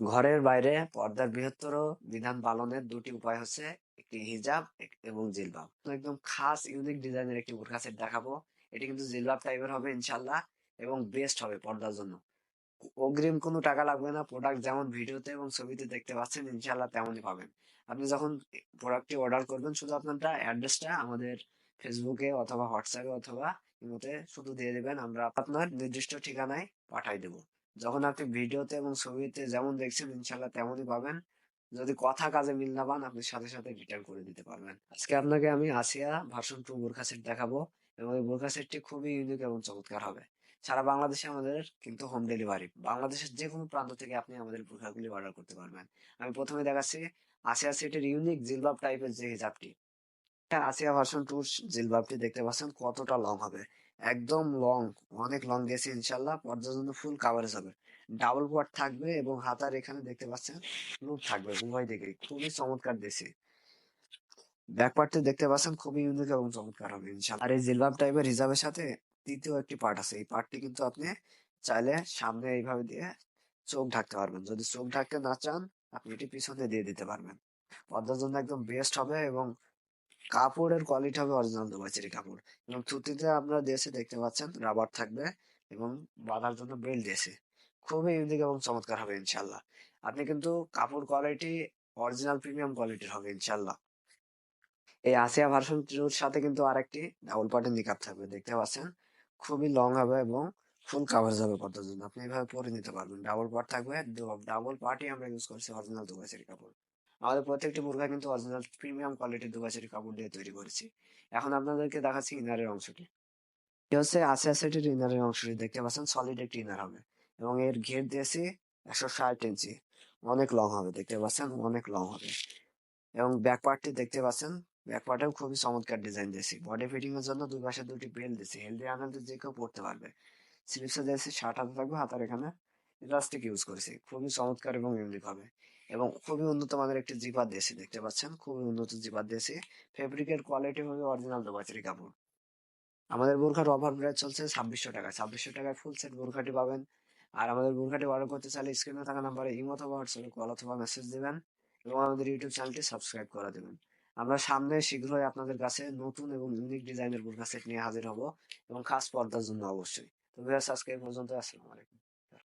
ঘরের বাইরে পর্দার বৃহত্তর বিধান পালনের দুটি উপায় হচ্ছে একটি হিজাব এবং জিলবাব। তো একদম খাস ইউনিক ডিজাইনের একটি বোরকা সেট দেখাবো। এটি কিন্তু জিলবাব টাইপের হবে ইনশাল্লাহ এবং বেস্ট হবে পর্দার জন্য। অগ্রিম কোনো টাকা লাগবে না প্রোডাক্ট যেমন ভিডিওতে এবং ছবিতে দেখতে পাচ্ছেন, ইনশাল্লাহ তেমনই পাবেন। আপনি যখন প্রোডাক্টটি অর্ডার করবেন, শুধু আপনারটা অ্যাড্রেসটা আমাদের ফেসবুকে অথবা হোয়াটসঅ্যাপে অথবা ইমোতে শুধু দিয়ে দেবেন। আমরা আপনার নির্দিষ্ট ঠিকানায় পাঠাই দেব। যখন আপনি ভিডিওতে এবং ছবিতে যেমন দেখছেন ইনশাল্লাহ তেমনই পাবেন। যদি কথা কাজে মিল না পান, আপনি সাথে সাথে রিটার্ন করে দিতে পারবেন। আজকে আপনাকে আমি Asia version two burqa set দেখাবো এবং এই বোরখা সেটটি খুবই ইউনিক এবং চমৎকার হবে। সারা বাংলাদেশে আমাদের কিন্তু হোম ডেলিভারি বাংলাদেশের যে কোনো প্রান্ত থেকে আপনি আমাদের বোরখাগুলি অর্ডার করতে পারবেন। আমি প্রথমে দেখাচ্ছি আসিয়া সেটের ইউনিক জিলবাব টাইপের যে হিজাবটি। আসিয়া ভার্সন টু জিলবাবটি দেখতে পাচ্ছেন কতটা লং হবে। একদম লং অনেক লং গেছে ইনশাল্লাহ। পর্দার জন্য ফুল কাভারেজ হবে। ডাবল কোয়াট থাকবে এবং হাতার এখানে দেখতে পাচ্ছেন লুপ থাকবে উভয় দিকে খুবই চমৎকার দেশে ব্যাক পার্টটি দেখতে পাচ্ছেন, খুবই ইউনিক এবং চমৎকার হবে ইনশাল্লাহ। আর এই জিলবাব টাইপের রিজার্ভের সাথে তৃতীয় একটি পার্ট আছে। এই পার্টটি কিন্তু আপনি চাইলে সামনে এইভাবে দিয়ে চোখ ঢাকতে পারবেন। যদি চোখ ঢাকতে না চান, আপনি এটি পিছনে দিয়ে দিতে পারবেন। পর্দার জন্য একদম বেস্ট হবে এবং কাপড়ের কোয়ালিটি হবে অরিজিনাল দুবাইচেরি কাপড়। এবং থুতিতে আপনারা দেশে দেখতে পাচ্ছেন রাবার থাকবে এবং বাঁধার জন্য বেল্ট দিয়েছে খুবই ইউনিক এবং চমৎকার হবে ইনশাল্লাহ আপনি কিন্তু কাপড় কোয়ালিটি অরিজিনাল প্রিমিয়াম কোয়ালিটির হবে ইনশাল্লাহ এই আসিয়া ভার্সন টুর সাথে কিন্তু আরেকটি ডাবল পার্টের নিকাপ থাকবে, দেখতে পাচ্ছেন? খুবই লং হবে এবং ফুল কাভার যাবে পর্দার জন্য। আপনি এভাবে পরে নিতে পারবেন। ডাবল পার্ট থাকবে ডাবল পার্টই আমরা ইউজ করছি অরিজিনাল দুবাইচেরি কাপড়। আমাদের প্রত্যেকটি মুরগা কিন্তু অরিজিনাল প্রিমিয়াম কোয়ালিটির দুবাইচেরি কাপড় দিয়ে তৈরি করেছি। এখন আপনাদেরকে দেখাচ্ছি ইনারের অংশটি। এটি হচ্ছে আসিয়া সেটের ইনারের অংশটি, দেখতে পাচ্ছেন সলিড একটি ইনার হবে এবং এর ঘের দিয়েছি একশো ষাট ইঞ্চি অনেক লং হবে, দেখতে পাচ্ছেন অনেক লং হবে। এবং ব্যাক পার্টটি দেখতে পাচ্ছেন ব্যাক পার্টেও খুবই চমৎকার ডিজাইন দিয়েছি। বডি ফিটিং এর জন্য দুই পাশে দুটি বেল্ট দিয়েছি হেলদি আনন্দ যে কেউ পড়তে পারবে। স্লিপসে দিয়েছি শার্ট হাতে থাকবে, হাতার এখানে ইলাস্টিক ইউজ করেছি। খুবই চমৎকার এবং ইউনিক হবে। এবং খুবই উন্নত মানের একটি জিপার দিয়েছি দেখতে পাচ্ছেন? খুবই উন্নত জিপার দিয়েছি ফেব্রিকের কোয়ালিটি হবে অরিজিনাল দুবাচেরি কাপড়। আমাদের বোরখার অফার প্রাইস চলছে ছাব্বিশশো টাকা। ছাব্বিশশো টাকায় ফুল সেট বোরখাটি পাবেন। আর আমাদের বোরখাটি অর্ডার করতে চাইলে স্ক্রিনে থাকা নাম্বারে ইমো অথবা হোয়াটসঅ্যাপে কল অথবা মেসেজ দিবেন এবং আমাদের ইউটিউব চ্যানেলটি সাবস্ক্রাইব করে দেবেন। আমরা সামনে শীঘ্রই আপনাদের কাছে নতুন এবং ইউনিক ডিজাইনের বোরখা সেট নিয়ে হাজির হব এবং খাস পর্দার জন্য অবশ্যই। তো আজকে পর্যন্ত আসসালামু আলাইকুম।